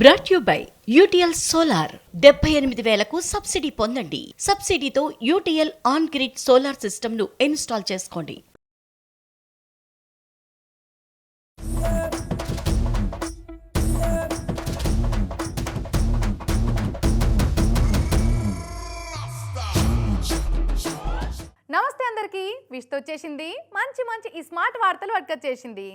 Brought you by UTL solar డెబ్బై ఎనిమిది వేలకు సబ్సిడీ పొందండి. సబ్సిడీతో యూటీఎల్ ఆన్ గ్రిడ్ సోలార్ సిస్టమ్ను ఇన్స్టాల్ చేసుకోండి. నమస్తే అందరికీ. విష్తో వచ్చేసింది. మంచి మంచి ఈ స్మార్ట్ వార్తలు పట్టుకొచ్చేసింది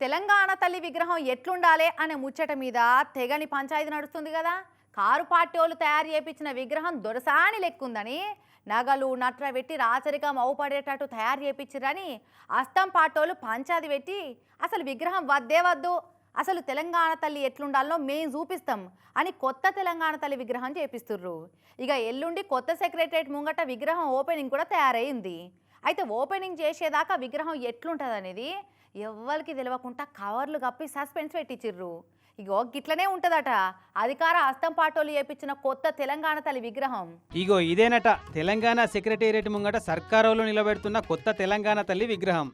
తెలంగాణ తల్లి విగ్రహం ఎట్లుండాలి అనే ముచ్చట మీద తెగని పంచాయతీ నడుస్తుంది కదా. కారు పార్టీ వాళ్ళు తయారు చేయించిన విగ్రహం దొరసాని లెక్కుందని నగలు నట్ర పెట్టి రాచరికం అవుపడేటట్టు తయారు చేయించిరని అస్తం పాటోలు పంచాది పెట్టి అసలు విగ్రహం వద్దే వద్దు అసలు తెలంగాణ తల్లి ఎట్లుండాలో మేము చూపిస్తాం అని కొత్త తెలంగాణ తల్లి విగ్రహం చేపిస్తుర్రు. ఇక ఎల్లుండి కొత్త సెక్రటరేట్ ముంగట విగ్రహం ఓపెనింగ్ కూడా తయారైంది అయితే ఓపెనింగ్ చేసేదాకా విగ్రహం ఎట్లుంటుంది అనేది ఎవ్వరికి తెలియకుండా కవర్లు కప్పి సస్పెన్స్ పెట్టించిర్రు ఇగో గిట్లనే ఉంటుందట. అధికార హస్తం పాటోలు చేపించిన కొత్త తెలంగాణ తల్లి విగ్రహం. ఇగో ఇదేనట. తెలంగాణ సెక్రటేరియట్ ముంగట సర్కారులో నిలబెడుతున్న కొత్త తెలంగాణ తల్లి విగ్రహం.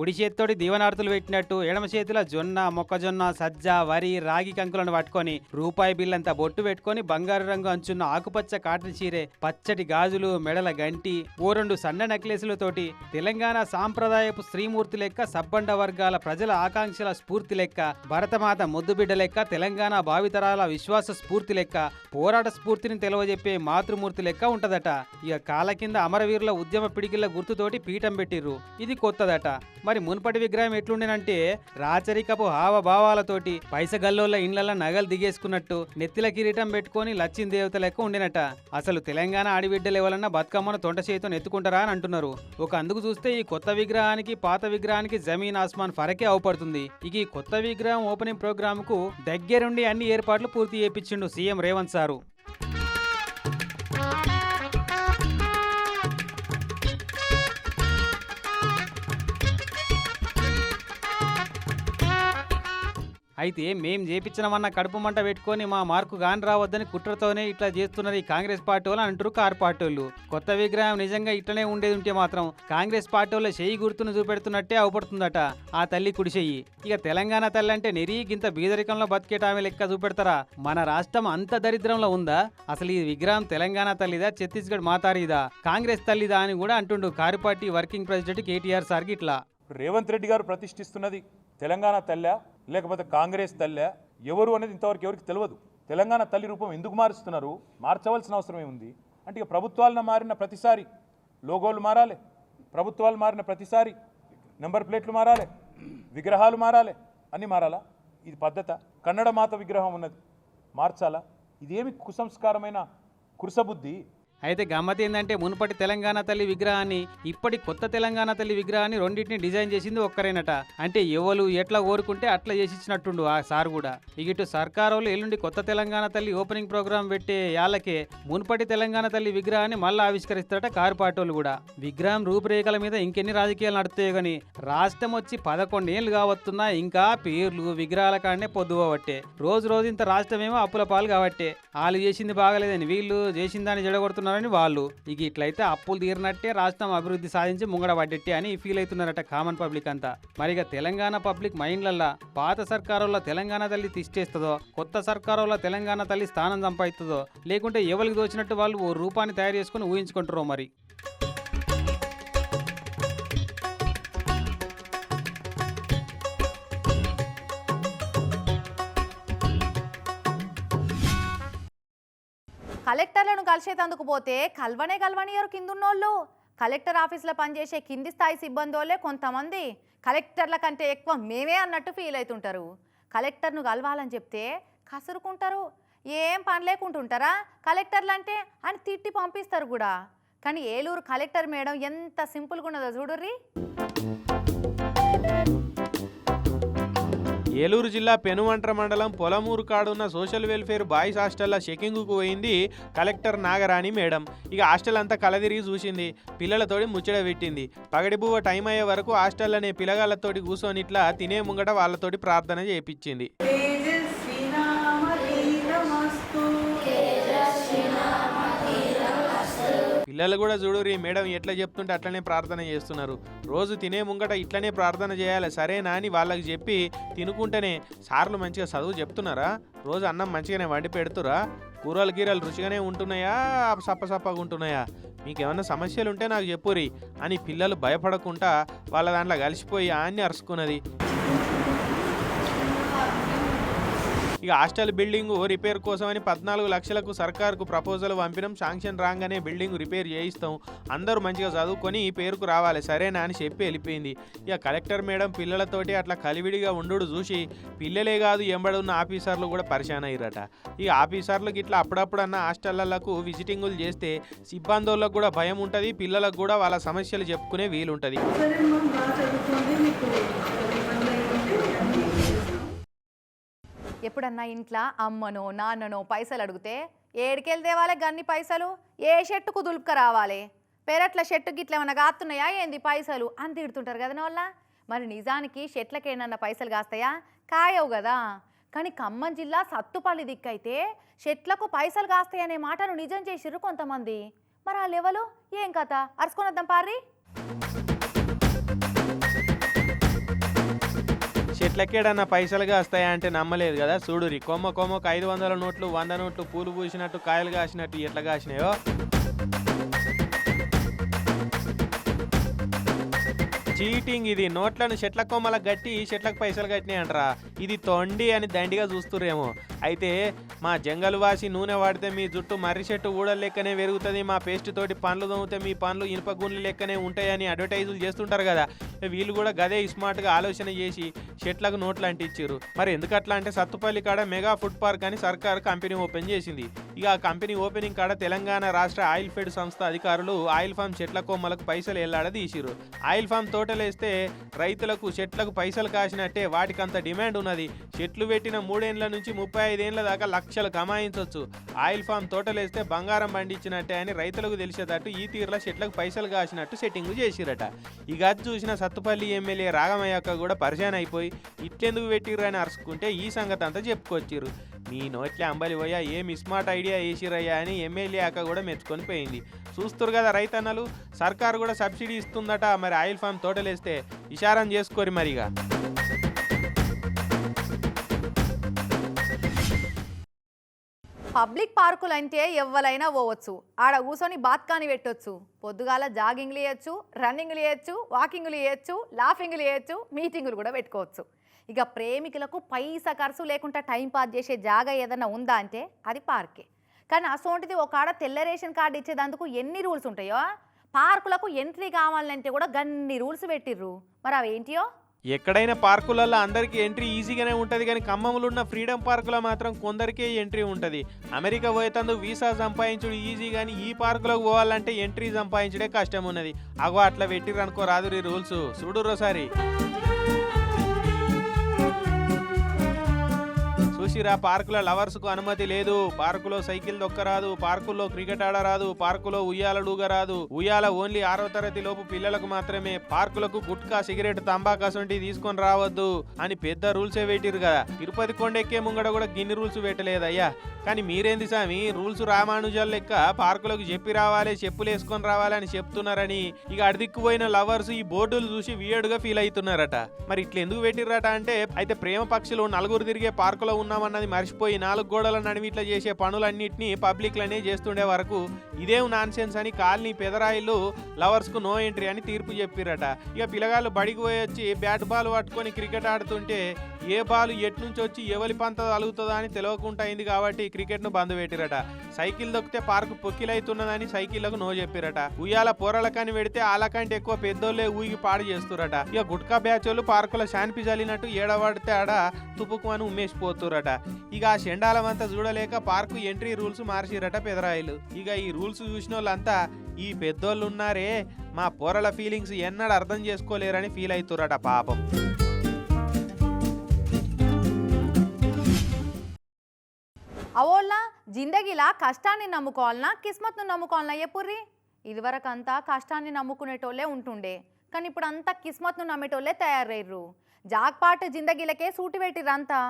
కుడి చేత్తోటి దీవనార్తులు పెట్టినట్టు ఎడమ చేతిలో జొన్న మొక్కజొన్న సజ్జ వరి రాగి కంకులను పట్టుకొని రూపాయి బిల్లంతా బొట్టు పెట్టుకొని బంగారు రంగు అంచున్న ఆకుపచ్చ కాటన్ చీరే పచ్చటి గాజులు మెడల గంటి ఓ రెండు సన్న నెక్లెస్లతోటి తెలంగాణ సాంప్రదాయపు శ్రీమూర్తి లెక్క సబ్బండ వర్గాల ప్రజల ఆకాంక్షల స్ఫూర్తి లెక్క భరతమాత ముద్దుబిడ్డ లెక్క తెలంగాణ భావితరాల విశ్వాస స్ఫూర్తి లెక్క పోరాట స్ఫూర్తిని తెలియజెప్పే మాతృమూర్తి లెక్క ఉంటదట. ఇక కాల కింద అమరవీరుల ఉద్యమ పిడికిల గుర్తుతోటి పీఠం పెట్టిర్రు. ఇది కొత్తదట. మరి మునుపటి విగ్రహం ఎట్లుండేనంటే రాచరికపు హావభావాలతోటి పైసగల్లోళ్ళ ఇండ్లలో నగలు దిగేసుకున్నట్టు నెత్తిల కిరీటం పెట్టుకొని లచ్చిన దేవత లెక్క ఉండేనట. అసలు తెలంగాణ ఆడిబిడ్డలు ఎవరన్నా బతుకమ్మను తొంట చేతితో ఎత్తుకుంటారా అని అంటున్నారు. ఒక అందుకు చూస్తే ఈ కొత్త విగ్రహానికి పాత విగ్రహానికి జమీన్ ఆస్మాన్ ఫరకే అవపడుతుంది. ఇక ఈ కొత్త విగ్రహం ఓపెనింగ్ ప్రోగ్రామ్కు దగ్గరుండి అన్ని ఏర్పాట్లు పూర్తి చేపించిండు సీఎం రేవంత్ సారు. అయితే మేం చేపించినమన్న కడుపు మంట పెట్టుకొని మా మార్కు గాని రావద్దని కుట్రతోనే ఇట్లా చేస్తున్నారు ఈ కాంగ్రెస్ పార్టీ వాళ్ళు అంటారు కారు పార్టీ వాళ్ళు. కొత్త విగ్రహం నిజంగా ఇట్లనే ఉండేది ఉంటే మాత్రం కాంగ్రెస్ పార్టీ వాళ్ళు చెయ్యి గుర్తును చూపెడుతున్నట్టే అవపడుతుందట ఆ తల్లి కుడి చెయ్యి ఇక తెలంగాణ తల్లి అంటే నెరీగింత బీదరికంలో బతికేట లెక్క చూపెడతారా? మన రాష్ట్రం అంత దరిద్రంలో ఉందా? అసలు ఈ విగ్రహం తెలంగాణ తల్లిదా? ఛత్తీస్గఢ్ మాతారిదా? కాంగ్రెస్ తల్లిదా అని కూడా అంటుండు car party working president KTR సార్కి ఇట్లా. రేవంత్ రెడ్డి గారు ప్రతిష్ఠిస్తున్నది తెలంగాణ తల్లా లేకపోతే కాంగ్రెస్ తల్లా. ఎవరు అనేది ఇంతవరకు ఎవరికి తెలియదు తెలంగాణ తల్లి రూపం ఎందుకు మారుస్తున్నారు? మార్చవలసిన అవసరం ఏముంది? అంటే ఇక ప్రభుత్వాలను మారిన ప్రతిసారి లోగోలు మారాలి. ప్రభుత్వాలు మారిన ప్రతిసారి నెంబర్ ప్లేట్లు మారాలి. విగ్రహాలు మారాలి. అన్నీ మారాలా? ఇది పద్ధత. కన్నడ మాత విగ్రహం ఉన్నది. మార్చాలా? ఇదేమి కుసంస్కారమైన కురుసబుద్ధి అయితే గమ్మతి ఏంటంటే మునుపటి తెలంగాణ తల్లి విగ్రహాన్ని ఇప్పటి కొత్త తెలంగాణ తల్లి విగ్రహాన్ని రెండింటిని డిజైన్ చేసింది ఒక్కరేనట. అంటే ఎవరు ఎట్లా కోరుకుంటే అట్లా చేసి ఇచ్చినట్టుండు ఆ సార్ కూడా. ఇక ఇటు సర్కారు ఎల్లుండి కొత్త తెలంగాణ తల్లి ఓపెనింగ్ ప్రోగ్రామ్ పెట్టే యాళ్ళకే మునుపటి తెలంగాణ తల్లి విగ్రహాన్ని మళ్ళీ ఆవిష్కరిస్తారట కారు పాటోళ్ళు కూడా. విగ్రహం రూపురేఖల మీద ఇంకెన్ని రాజకీయాలు నడుతాయో కానీ రాష్ట్రం వచ్చి పదకొండేళ్ళు కావస్తున్నా ఇంకా పేర్లు విగ్రహాల కాడనే పొద్దుపోవట్టే రోజు రోజు ఇంత రాష్ట్రం ఏమో అప్పుల పాలు కాబట్టే. వాళ్ళు చేసింది బాగలేదని వీళ్ళు చేసిన జడగొడుతున్నారు జడగొడుతున్నారని వాళ్ళు. ఇక ఇట్లయితే అప్పులు తీరినట్టే రాష్ట్రం అభివృద్ధి సాధించి ముంగడ పడ్డట్టే అని ఫీల్ అవుతున్నారట కామన్ పబ్లిక్ అంతా. మరి ఇక తెలంగాణ పబ్లిక్ మైండ్లల్లా పాత సర్కారుల్లో తెలంగాణ తల్లి తిష్టేస్తుందో కొత్త సర్కారుల్లో తెలంగాణ తల్లి స్థానం సంపాదిస్తుందో లేకుంటే ఎవరికి దోచినట్టు వాళ్ళు ఓ రూపాన్ని తయారు చేసుకుని ఊహించుకుంటారో మరి. కలెక్టర్లను కలిసేటందుకు పోతే కల్వనే కల్వనియరు కిందున్నోళ్ళు. కలెక్టర్ ఆఫీస్లో పనిచేసే కింది స్థాయి సిబ్బందోలే కొంతమంది. కలెక్టర్ల కంటే ఎక్కువ మేమే అన్నట్టు ఫీల్ అవుతుంటారు కలెక్టర్ను కలవాలని చెప్తే కసురుకుంటారు. ఏం పని లేకుంటుంటారా? కలెక్టర్లు అంటే అని తిట్టి పంపిస్తారు కూడా. కానీ ఏలూరు కలెక్టర్ మేడం ఎంత సింపుల్గా ఉన్నదో చూడుర్రీ. ఏలూరు జిల్లా పెనుమంట్ర మండలం పొలమూరు కాడున్న సోషల్ వెల్ఫేర్ బాయ్స్ హాస్టల్లో చెకింగ్కు పోయింది కలెక్టర్ నాగరాణి మేడం. ఇక హాస్టల్ అంతా కలదిరిగి చూసింది. పిల్లలతోటి ముచ్చట పెట్టింది. పగడిబువ్వ టైం అయ్యే వరకు హాస్టల్లోనే పిల్లగాళ్ళతోటి కూర్చొని ఇట్లా తినే ముంగట వాళ్ళతోటి ప్రార్థన చేయించింది పిల్లలు కూడా చూడురి మేడం ఎట్లా చెప్తుంటే అట్లనే ప్రార్థన చేస్తున్నారు. రోజు తినే ముంగట ఇట్లనే ప్రార్థన చేయాలి సరేనా అని వాళ్ళకి చెప్పి తినుకుంటేనే సార్లు మంచిగా చదువు చెప్తున్నారా? రోజు అన్నం మంచిగానే వండి పెడుతురా? కూరలు గీరలు రుచిగానే ఉంటున్నాయా? సప్పసప్పగా ఉంటున్నాయా? మీకు ఏమైనా సమస్యలు ఉంటే నాకు చెప్పురి అని పిల్లలు భయపడకుండా వాళ్ళ దాంట్లో కలిసిపోయి ఆన్ని అరుచుకున్నది. ఇక హాస్టల్ బిల్డింగ్ రిపేర్ కోసమని పద్నాలుగు లక్షలకు సర్కార్కు ప్రపోజల్ పంపినాం. శాంక్షన్ రాగానే బిల్డింగ్ రిపేర్ చేయిస్తాం. అందరూ మంచిగా చదువుకొని ఈ పేరుకు రావాలి. సరేనా అని చెప్పి వెళ్ళిపోయింది. ఇక కలెక్టర్ మేడం పిల్లలతోటి అట్లా కలివిడిగా ఉండు చూసి పిల్లలే కాదు ఎంబడున్న ఆఫీసర్లు కూడా పరిశాన్ అయ్యారట. ఈ ఆఫీసర్లకు ఇట్లా అప్పుడప్పుడు అన్న హాస్టళ్ళకు విజిటింగులు చేస్తే సిబ్బందులకు కూడా భయం ఉంటుంది. పిల్లలకు కూడా వాళ్ళ సమస్యలు చెప్పుకునే వీలుంటుంది. ఎప్పుడన్నా ఇంట్లో అమ్మనో నాన్ననో పైసలు అడిగితే ఏడికెళ్ళి తేవాలి గన్ని పైసలు? ఏ షర్టుకు దులుపుక రావాలి? పెరట్ల షర్టు గిట్ల ఏమన్నా కాస్తున్నాయా ఏంది పైసలు? అని తిడుతుంటారు కదా వాళ్ళ మరి నిజానికి షెట్లకేనన్న పైసలు కాస్తాయా? కాయవు కదా. కానీ ఖమ్మం జిల్లా సత్తుపల్లి దిక్కైతే షెట్లకు పైసలు కాస్తాయనే మాటను నిజం చేసిర్రు కొంతమంది. మరి ఆ లెవెలు ఏం కథ? అరుచుకొనొద్దాం పారి చెట్లకేడన్నా పైసలుగా వస్తాయా అంటే నమ్మలేదు కదా. చూడురి కొమ్మ కొమ్మకు ఐదు వందల నోట్లు వంద నోట్లు పూలు పూసినట్టు కాయలు కాసినట్టు ఎట్లా కాసినాయో. చీటింగ్ ఇది. నోట్లను చెట్ల కొమ్మలకు గట్టి చెట్లకు పైసలు కట్టినాయి అంటారా ఇది తొండి అని దండిగా చూస్తురేమో అయితే మా జంగల్ వాసి నూనె వాడితే మీ జుట్టు మర్రి చెట్టు ఊడల లెక్కనే పెరుగుతుంది. మా పేస్ట్ తోటి పండ్లు తోమితే మీ పండ్లు ఇనుప గుండ్లు లెక్కనే ఉంటాయని అడ్వర్టైజులు చేస్తుంటారు కదా. వీళ్ళు కూడా గదే స్మార్ట్గా ఆలోచన చేసి చెట్లకు నోట్లు అంటించారు. మరి ఎందుకు అట్లా అంటే సత్తుపల్లి కాడ మెగా ఫుడ్ పార్క్ అని సర్కార్ కంపెనీ ఓపెన్ చేసింది. ఇక ఆ కంపెనీ ఓపెనింగ్ కాడ తెలంగాణ రాష్ట్ర ఆయిల్ ఫెడ్ సంస్థ అధికారులు ఆయిల్ ఫామ్ చెట్ల కొమ్మలకు పైసలు ఎల్లాడ తీసిరు ఆయిల్ ఫామ్ తోటలేస్తే రైతులకు చెట్లకు పైసలు కాసినట్టే వాటికి అంత డిమాండ్ ఉన్నది. చెట్లు పెట్టిన మూడేండ్ల నుంచి ముప్పై ఐదేండ్ల దాకా లక్షలు కమాయించవచ్చు ఆయిల్ ఫామ్ తోటలేస్తే బంగారం పండించినట్టే అని రైతులకు తెలిసేటట్టు ఈ తీరులో చెట్లకు పైసలు కాసినట్టు సెట్టింగ్ చేసిరట. ఇక అది చూసిన సత్తుపల్లి ఎమ్మెల్యే రాగమయ్యాక కూడా పరిచయం అయిపోయి ఇట్లెందుకు పెట్టిర్రు అని అరుచుకుంటే ఈ సంగతి అంతా చెప్పుకొచ్చిర్రు. మీ నోట్లే అంబలి పోయా ఏం స్మార్ట్ ఐడియా వేసిరయ్యా అని ఎమ్మెల్యే అక్క కూడా మెచ్చుకొని పోయింది. చూస్తారు కదా రైతన్నలు సర్కారు కూడా సబ్సిడీ ఇస్తుందట మరి ఆయిల్ ఫామ్ తోటలేస్తే ఇషారం చేసుకోరి మరిగా. పబ్లిక్ పార్కులు అంటే ఎవ్వలైనా పోవచ్చు. ఆడ కూర్చొని బాత్కాని పెట్టొచ్చు. పొద్దుగాల జాగింగ్లు చేయొచ్చు రన్నింగ్లు చేయొచ్చు వాకింగ్లు చేయొచ్చు లాఫింగ్లు చేయొచ్చు మీటింగులు కూడా పెట్టుకోవచ్చు. ఇక ప్రేమికులకు పైసా ఖర్చు లేకుండా టైం పాస్ చేసే జాగా ఏదైనా ఉందా అంటే అది పార్కే. కానీ అసోంటిది ఒక ఆడ తెల్ల రేషన్ కార్డు ఇచ్చేదందుకు ఎన్ని రూల్స్ ఉంటాయో పార్కులకు ఎంట్రీ కావాలంటే కూడా గన్ని రూల్స్ పెట్టిర్రు. మరి అవేంటియో? ఎక్కడైనా పార్కులలో అందరికీ ఎంట్రీ ఈజీగానే ఉంటుంది కానీ ఖమ్మంలో ఉన్న ఫ్రీడమ్ పార్కులో మాత్రం కొందరికే ఎంట్రీ ఉంటుంది. అమెరికా పోయేతందుకు వీసా సంపాదించుడు ఈజీ కానీ ఈ పార్కులోకి పోవాలంటే ఎంట్రీ సంపాదించడే కష్టం ఉన్నది. అగో అట్లా పెట్టిర్రు అనుకో రాదు ఈ రూల్స్ చూడు చూసిరా పార్కుల లవర్స్కు అనుమతి లేదు. పార్కులో సైకిల్ దొక్కరాదు పార్కుల్లో క్రికెట్ ఆడరాదు పార్కులో ఉయ్యాల రాదు ఉయ్యాల ఓన్లీ ఆరో తరగతి లోపు పిల్లలకు మాత్రమే. పార్కులకు గుట్కా సిగరెట్ తంబాకు అసొంటి తీసుకొని రావద్దు అని పెద్ద రూల్సే పెట్టిరు కదా. తిరుపతి కొండెక్కే ముంగడ కూడా గిన్ని రూల్స్ పెట్టలేదయ్యా. కానీ మీరేంది సామి? రూల్స్ రామానుజాల లెక్క పార్కులకు చెప్పి రావాలి చెప్పులు వేసుకొని రావాలని చెప్తున్నారని. ఇక అడిదిక్కుపోయిన లవర్స్ ఈ బోర్డులు చూసి వియర్డ్గా ఫీల్ అవుతున్నారట. మరి ఇట్లా ఎందుకు పెట్టిర్రట అంటే అయితే ప్రేమ పక్షులు నలుగురు తిరిగే పార్కులో అన్నది మర్చిపోయి నాలుగు గోడల నడిమి ఇట్లా చేసే పనులన్నింటినీ పబ్లిక్లనే చేస్తుండే వరకు ఇదేం నాన్సెన్స్ అని కాలనీ పెదరాయిలు లవర్స్కు నో ఎంట్రీ అని తీర్పు చెప్పిరట. ఇక పిల్లగాళ్ళు బడికి పోయి వచ్చి బ్యాట్ బాల్ పట్టుకొని క్రికెట్ ఆడుతుంటే ఏ బాల్ ఎట్నుంచి వచ్చి ఎవరి పంత తలుగుతుందా అని తెలియకుండా అయింది కాబట్టి క్రికెట్ను బంద్ పెట్టిరట. సైకిల్ దొక్కితే పార్కు పొక్కిలైతున్నదని సైకిళ్ళకు నో చెప్పిరట. ఉయ్యాల పొరలకని పెడితే ఆలకంటే ఎక్కువ పెద్దోళ్ళే ఊగి పాడు చేస్తురట. ఇక గుట్కా బ్యాచ్ వాళ్ళు పార్కుల శాన్పి జల్లినట్టు ఏడవాడితే ఆడ తుపుకు అని ఉమ్మేసిపోతురట. ఇక ఆ షెండాలం అంతా చూడలేక పార్కు ఎంట్రీ రూల్స్ మార్చిరట పెదరాయిలు. ఇక ఈ రూల్స్ చూసిన వాళ్ళంతా ఈ పెద్దోళ్ళు ఉన్నారే మా పోరల ఫీలింగ్స్ ఎన్నడూ అర్థం చేసుకోలేరని ఫీల్ అవుతురట పాపం. అవోళ్ళ జిందగీలా కష్టాన్ని నమ్ముకోవాలనా కిస్మత్ను నమ్ముకోవాలనా ఎప్పుర్రి ఇదివరకంతా కష్టాన్ని నమ్ముకునేటోళ్ళే ఉంటుండే. కానీ ఇప్పుడు అంతా కిస్మత్ను నమ్మేటోళ్ళే తయారయ్యారు జాక్పాట్ జిందగీలకే సూటి పెట్టిర్రంతా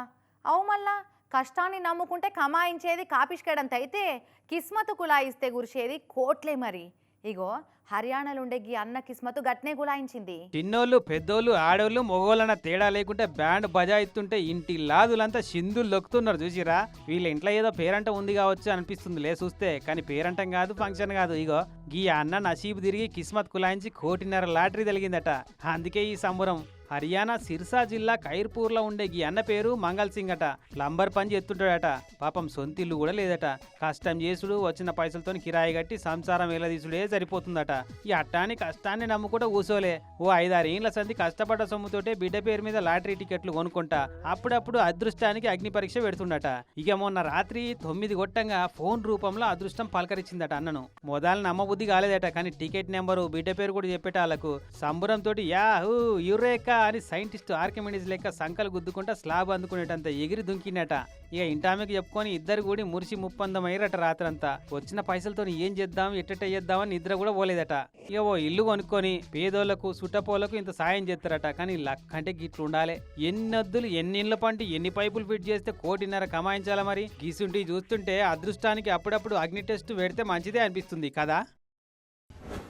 అవు మళ్ళా కష్టాన్ని నమ్ముకుంటే కమాయించేది కాపిష్కేడంత అయితే కిస్మత్ కులాయిస్తే గురిసేది కోట్లే మరి. ఇగో హర్యానాలో ఉండే గీ అన్న కిస్మతు గట్నే గులాయించింది చిన్నోళ్ళు పెద్దోళ్ళు ఆడోళ్ళు మొగోళ్ళన తేడా లేకుంటే బ్యాండ్ బజాయిస్తుంటే ఇంటి లాదులంతా సింధులు లొక్కుతున్నారు చూసిరా. వీళ్ళ ఇంట్లో ఏదో పేరంట ఉంది కావచ్చు అనిపిస్తుంది లే చూస్తే కానీ పేరంటం కాదు ఫంక్షన్ కాదు. ఇగో గీ అన్న నసీబు తిరిగి కిస్మత్ కులాయించి కోటిన్నర లాటరీ తెలిగిందట అందుకే ఈ సంబరం. హర్యానా సిర్సా జిల్లా ఖైర్పూర్లో ఉండే ఈ అన్న పేరు మంగల్ సింగ్ అట. లంబర్ పని చేస్తుంటాడట. పాపం సొంతిల్లు కూడా లేదట. కష్టం చేసుడు వచ్చిన పైసలతో కిరాయి కట్టి సంసారం వేలదీసుడే సరిపోతుందట. ఈ అట్టాని కష్టాన్ని నమ్ముకుంటూ ఊసోలే ఓ ఐదారు ఏళ్ళ సంది కష్టపడ్డ సొమ్ముతోటే బిడ్డ పేరు మీద లాటరీ టికెట్లు కొనుక్కుంటా అప్పుడప్పుడు అదృష్టానికి అగ్ని పరీక్ష పెడుతుండట. ఇక మొన్న రాత్రి తొమ్మిది గొట్టంగా ఫోన్ రూపంలో అదృష్టం పలకరించిందట అన్నను. మొదలు నమ్మబుద్ధి కాలేదట కానీ టికెట్ నెంబరు బిడ్డ పేరు కూడా చెప్పేట వాళ్ళకు సంబరంతో యాహూ యురేకా అని సైంటిస్ట్ ఆర్కిమెడిస్ లెక్క సంకలు గుద్దుకుంటా స్లాబ్ అందుకునేటంత ఎగిరి దుంకినట. ఇక ఇంటామెకి చెప్పుకొని ఇద్దరు కూడి మురిసి ముప్పందం అయ్యారట రాత్రంతా. వచ్చిన పైసలతో ఏం చేద్దాం ఎట్టెట్ట చేద్దామని నిద్ర కూడా పోలేదట. ఇక ఓ ఇల్లు కొనుక్కొని పేదోళ్ళకు సుట్టపోలకు ఇంత సాయం చేస్తారట. కానీ లక్ అంటే గిట్లు ఉండాలి. ఎన్ని వద్దులు ఎన్ని ఇళ్ళ పంటి ఎన్ని పైపులు ఫిట్ చేస్తే కోటిన్నర కమాయించాలా మరి? గీసుంటి చూస్తుంటే అదృష్టానికి అప్పుడప్పుడు అగ్ని టెస్ట్ పెడితే మంచిదే అనిపిస్తుంది కదా?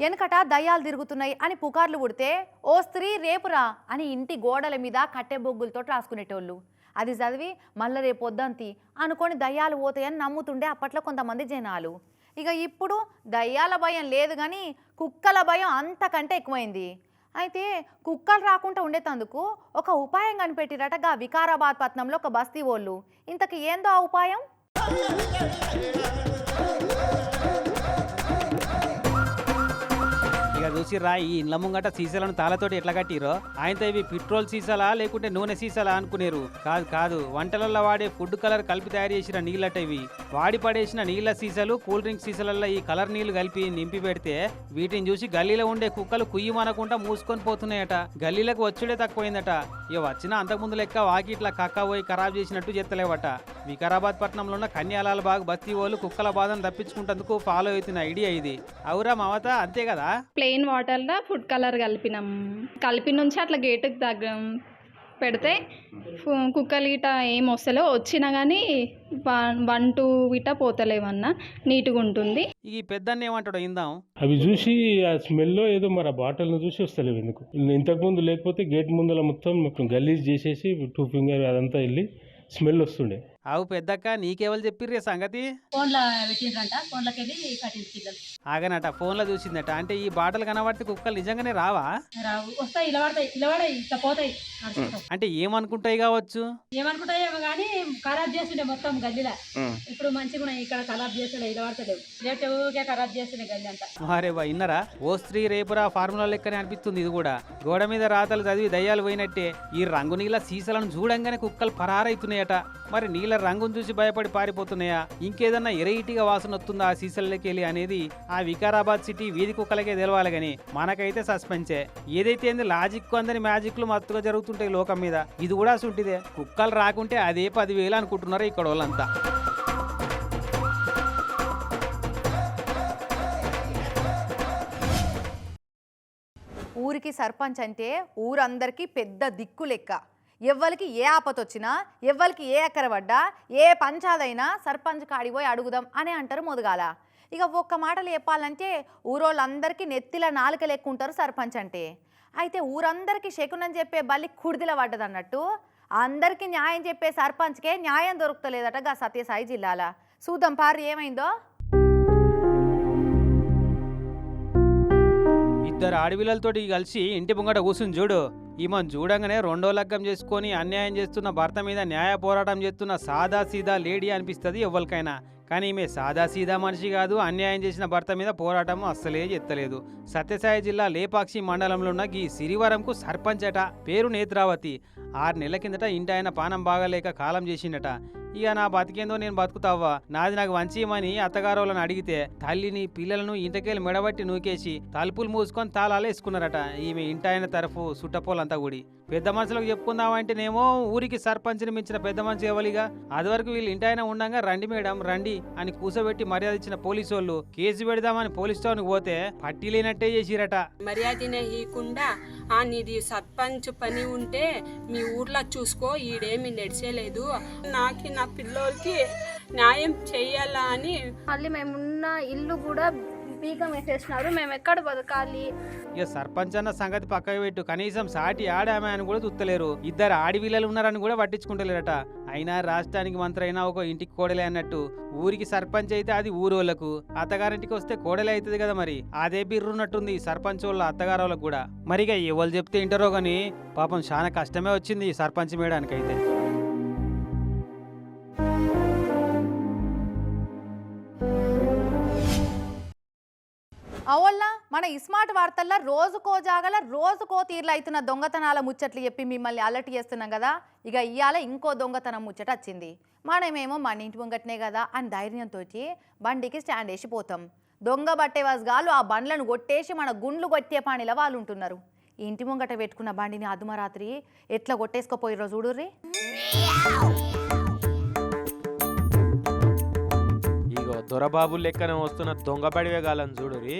వెనకట దయ్యాలు తిరుగుతున్నాయి అని పుకార్లు పుడితే ఓ స్త్రీ రేపురా అని ఇంటి గోడల మీద కట్టె బొగ్గులతో రాసుకునేటోళ్ళు. అది చదివి మళ్ళీ రేపు వద్దంతి అనుకొని దయ్యాలు పోతాయని నమ్ముతుండే అప్పట్లో కొంతమంది జనాలు. ఇక ఇప్పుడు దయ్యాల భయం లేదు కానీ కుక్కల భయం అంతకంటే ఎక్కువైంది. అయితే కుక్కలు రాకుండా ఉండేటందుకు ఒక ఉపాయం కనిపెట్టిరట గా వికారాబాద్ పట్నంలో ఒక బస్తీ వాళ్ళు ఇంతకు ఏందో ఆ ఉపాయం? ఇక రాయి ఈ ఇండ్ల ముంగట సీసాలను తాళతోటి ఎట్లా కట్టిరో ఆయనతో ఇవి పెట్రోల్ సీసాలా లేకుంటే నూనె సీసాలా అనుకునేరు. కాదు కాదు వంటలలో వాడే ఫుడ్ కలర్ కలిపి తయారు చేసిన నీళ్ళట ఇవి. వాడి పడేసిన నీళ్ళ సీసాలు కూల్ డ్రింక్ సీసాలలో ఈ కలర్ నీళ్ళు కలిపి నింపి పెడితే వీటిని చూసి గల్లీలో ఉండే కుక్కలు కుయ్యమనకుండా మూసుకొని పోతున్నాయట. గల్లీలకు వచ్చుడే తక్కువైందట. ఇక వచ్చిన అంతకుముందు లెక్క వాకి ఇట్లా కక్క పోయి ఖరాబ్ చేసినట్టు చెత్తలేవట. వికారాబాద్ పట్టణంలో ఉన్న కన్యాలాల బాగ్ బస్తీ వాళ్ళు కుక్కల బాధను తప్పించుకుంటందుకు ఫాలో అవుతున్న ఐడియా ఇది. అవురా మమత అంతే కదా? ప్లెయిన్ వాటర్లో ఫుడ్ కలర్ కలిపినాం. కలిపి నుంచి అట్లా గేటుకు తగ్గం. పెడితే ఫు- కుక్కలు గిట ఏం వస్తలేవు. వచ్చినా కానీ వన్ టూ గిట పోతలేవన్నా. నీట్గా ఉంటుంది. ఈ పెద్దన్న ఏమంటాడో ఇందాం అవి చూసి ఆ స్మెల్లో ఏదో మరి ఆ బాటిల్ని చూసి వస్తలేవు ఎందుకు? ఇంతకుముందు లేకపోతే గేట్ ముందర మొత్తం మొత్తం గలీజ్ చేసేసి టూ ఫింగర్ అదంతా వెళ్ళి స్మెల్ వస్తుండే. అవు పెద్దక్క నీకెవరు చెప్పిర్రే సంగతి? ఫోన్లో పెట్టిండ్రంట ఫోన్లోకి వెళ్ళి ఆగనట ఫోన్లో చూసిందట. అంటే ఈ బాటలు కనబడితే కుక్కలు నిజంగానే రావా? రావు. వస్తాయి ఇలా పడతాయి ఇలా పడాయి ఇట్లా పోతాయి. నడుచుకుంటూ. అంటే ఏమనుకుంటాయి కావచ్చు? ఏమనుకుంటాయేమో కానీ ఖరాబ్ చేస్తుండే మొత్తం గల్లీలో. ఇప్పుడు మంచిగా ఉన్నాయి ఇక్కడ ఖరాబ్ చేస్తుండే ఇలా పడతలేవు రేపు ఊరికే ఖరాబ్ చేస్తుండే గల్లీ అంతా. వారే వా ఇన్నరా ఓ స్త్రీ రేపురా ఫార్ములా లెక్కనే అనిపిస్తుంది ఇది కూడా. గోడ మీద రాతలు చదివి దయ్యాలు పోయినట్టే. ఈ రంగు నీళ్ళ సీసాలను చూడంగానే కుక్కలు పరారైతున్నాయట. మరి నీళ్ళ రంగును చూసి భయపడి పారిపోతున్నాయా? ఇంకేదన్నా ఎరైటీగా వాసన వస్తుందా ఆ సీసాలకి వెళ్ళి అనేది ఆ వికారాబాద్ సిటీ వీధి కుక్కలకే తెలవాలి కానీ మనకైతే సస్పెన్సే. ఏదైతే ఏంది లాజిక్ అందని మ్యాజిక్లు మత్తుగా జరుగుతుంటాయి లోకం మీద ఇది కూడా అసుంటిదే. కుక్కలు రాకుంటే అదే పదివేలు అనుకుంటున్నారు ఇక్కడ వాళ్ళంతా ఊరికి సర్పంచ్ అంటే ఊరందరికీ పెద్ద దిక్కు లెక్క. ఎవ్వరికి ఏ ఆపతొచ్చినా ఎవ్వరికి ఏ అక్కర పడ్డా ఏ పంచాదైనా సర్పంచ్ కాడిపోయి అడుగుదాం అని అంటారు మొదగాల. ఇక ఒక్క మాటలు చెప్పాలంటే ఊరోళ్ళందరికీ నెత్తిల నాలుక లెక్కుంటారు సర్పంచ్ అంటే. అయితే ఊరందరికీ శకునం చెప్పే బలి కుడిదిల పడ్డదన్నట్టు అందరికీ న్యాయం చెప్పే సర్పంచ్కే న్యాయం దొరుకుతలేదట గా సత్యసాయి జిల్లాల. చూద్దాం పారు ఏమైందో? ఇద్దరు ఆడపిల్లలతోటి కలిసి ఇంటి ముంగట కూర్చుని చూడు. ఈమెను చూడంగానే రెండో లగ్గం చేసుకొని అన్యాయం చేస్తున్న భర్త మీద న్యాయ పోరాటం చేస్తున్న సాదా సీదా లేడీ అనిపిస్తుంది ఎవరికైనా కానీ ఈమె సాదా సీదా మనిషి కాదు అన్యాయం చేసిన భర్త మీద పోరాటం అస్సలే ఎత్తలేదు. సత్యసాయి జిల్లా లేపాక్షి మండలంలో ఉన్న ఈ సిరివరంకు సర్పంచ్ అట పేరు నేత్రావతి. ఆరు నెలల కిందట ఇంటి ఆయన పానం బాగాలేక కాలం చేసిండట. ఇక నా బతికేందో నేను బతుకుతావా నాది నాకు వంచేయమని అత్తగారు వాళ్ళని అడిగితే తల్లిని పిల్లలను ఇంటకెళ్ళి మెడబట్టి నూకేసి తలుపులు మూసుకొని తాళాలు వేసుకున్నారట ఈమె ఇంటాయన తరఫు సుట్టపోలంతా కూడి పెద్ద మనుషులకు చెప్పుకుందామంటేనేమో ఊరికి సర్పంచ్ని మించిన పెద్ద మనిషి ఎవలిగా? అదివరకు వీళ్ళు ఇంటాయన ఉండగా రండి మేడం రండి అని కూసబెట్టి మర్యాద ఇచ్చిన పోలీసు వాళ్ళు కేసు పెడదామని పోలీస్ స్టేషన్ పోతే పట్టి లేనట్టే చేసిరట. మర్యాదనే ఇవ్వకుండా ఆ నీది సర్పంచ్ పని ఉంటే మీ ఊర్లో చూసుకో ఈడేమి నడిచేలేదు. నాకు నా పిల్లోడికి న్యాయం చెయ్యాలా అని. మళ్ళీ మేమున్న ఇల్లు కూడా బీగం వేసేసినారు. మేము ఎక్కడ బతకాలి? ఇక సర్పంచ్ అన్న సంగతి పక్కకు పెట్టు. కనీసం సాటి ఆడామె అని కూడా తుత్తలేరు ఇద్దరు ఆడిపిల్లలు ఉన్నారని కూడా పట్టించుకుంటలేరట. అయినా రాష్ట్రానికి మంత్రి అయినా ఒక ఇంటికి కోడలే అన్నట్టు. ఊరికి సర్పంచ్ అయితే అది ఊరోళ్ళకు. అత్తగారింటికి వస్తే కోడలే అవుతుంది కదా మరి. అదే బిర్రున్నట్టుంది సర్పంచ్ వాళ్ళ అత్తగారు వాళ్ళకు కూడా. మరిగా ఎవరు చెప్తే ఇంటరో గాని పాపం చాలా కష్టమే వచ్చింది ఈ సర్పంచ్ మేడానికి అయితే మన ఇస్మార్ట్ వార్తల్లో రోజుకో జాగల రోజుకో తీర్లు అవుతున్న దొంగతనాల ముచ్చట్లు చెప్పి మిమ్మల్ని అలర్ట్ చేస్తున్నాం కదా. ఇక ఇవాళ ఇంకో దొంగతనం ముచ్చట వచ్చింది. మనమేమో మన ఇంటి ముంగట్నే కదా అని ధైర్యంతో బండికి స్టాండ్ వేసి పోతాం. దొంగ బట్టేవాజ్గాలు ఆ బండ్లను కొట్టేసి మన గుండ్లు కొట్టే పాణిలో వాళ్ళు ఉంటున్నారు. ఇంటి ముంగట పెట్టుకున్న బండిని అదుమరాత్రి ఎట్లా కొట్టేసుకోపోయిరో చూడుర్రీ? దొరబాబు లెక్కనే వస్తున్న దొంగబడి వేగాలని చూడురి.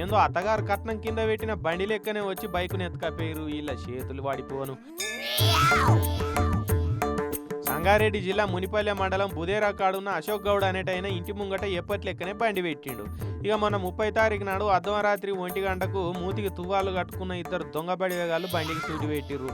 ఏందో అత్తగారు కట్నం కింద పెట్టిన బండి లెక్కనే వచ్చి బైకుని ఎత్తుకపోయారు ఇలా చేతులు వాడిపోను. సంగారెడ్డి జిల్లా మునిపల్లె మండలం బుదేరా కాడున్న అశోక్ గౌడ్ అనేటైన ఇంటి ముంగట ఎప్పటి లెక్కనే బండి పెట్టిండు. ఇక మన ముప్పై తారీఖు నాడు అర్ధరాత్రి ఒంటి గంటకు మూతికి తువ్వాలు కట్టుకున్న ఇద్దరు దొంగబడి వేగాలు బండికి సూటి పెట్టిర్రు.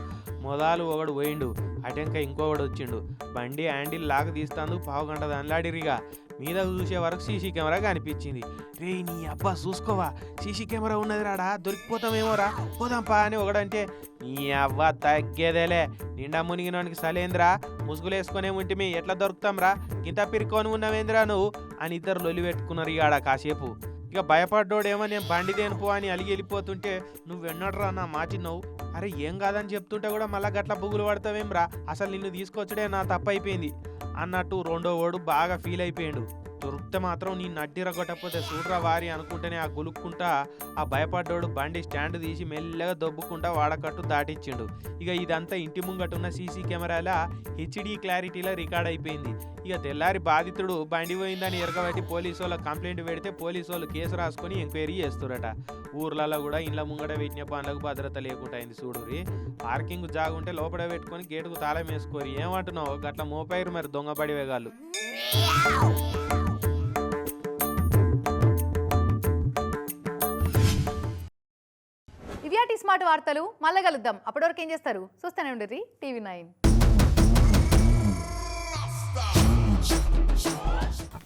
మొదలు ఒకడు పోయిండు. అటెంక ఇంకొకడు వచ్చిండు. బండి హ్యాండిల్ లాగా తీస్తాందుకు పావు గంట దానిలాడిరిగా మీద చూసే వరకు సీసీ కెమెరా కనిపించింది. రే నీ అబ్బా చూసుకోవా? సీసీ కెమెరా ఉన్నది రాడా దొరికిపోతామేమోరా పోదాంపా అని ఒకడంటే నీ అవ్వ తగ్గేదేలే. నిండా మునిగినోనికి సలేంద్రా. ముసుగులేసుకునే ఉంటిమి ఎట్లా దొరుకుతాంరా? గింత పిరుకొని ఉన్నావేంద్రా నువ్వు? అని ఇద్దరు లొలి పెట్టుకున్నారు ఆడ కాసేపు. ఇక భయపడ్డోడేమో నేను బండి దేనిపో అని అలిగి వెళ్ళిపోతుంటే నువ్వు ఎన్నడరా నా మాచిన్నావు అరే ఏం కాదని చెప్తుంటే కూడా మళ్ళీ గట్ల బుగులు పడతావేం రా? అసలు నిన్ను తీసుకొచ్చడే నా తప్పు అయిపోయింది అన్నట్టు రెండో ఓడు బాగా ఫీల్ అయిపోయాడు. దొరికితే మాత్రం నీ నడ్డి కొట్టకపోతే చూడరా వారి అనుకుంటేనే ఆ గులుక్కుంటా ఆ భయపడ్డోడు బండి స్టాండ్ తీసి మెల్లగా దొబ్బుకుంటా వాడకట్టు దాటిచ్చిండు ఇక ఇదంతా ఇంటి ముంగట ఉన్న సీసీ కెమెరాల హెచ్డి క్లారిటీలో రికార్డ్ అయిపోయింది. ఇక తెల్లారి బాధితుడు బండి పోయిందని ఎరగబట్టి పోలీసు వాళ్ళకి కంప్లైంట్ పెడితే పోలీసు వాళ్ళు కేసు రాసుకొని ఎంక్వైరీ చేస్తురట ఊర్లలో కూడా ఇండ్ల ముంగట పెట్టిన పనులకు భద్రత లేకుండా అయింది చూడురి పార్కింగ్ జాగుంటే లోపల పెట్టుకొని గేటుకు తాళం వేసుకోరు ఏమంటున్నావు? గట్ల మోపైరు మరి దొంగ స్మార్ట్ వార్తలు మళ్ళీ కలుద్దాం. అప్పటివరకు ఏం చేస్తారు? చూస్తూనే ఉండేది TV nine.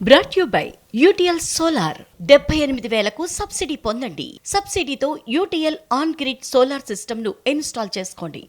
Brought you by UTL solar డెబ్బై ఎనిమిది వేలకు సబ్సిడీ పొందండి. సబ్సిడీతో యూటీఎల్ ఆన్ గ్రిడ్ సోలార్ సిస్టమ్ను ఇన్స్టాల్ చేసుకోండి.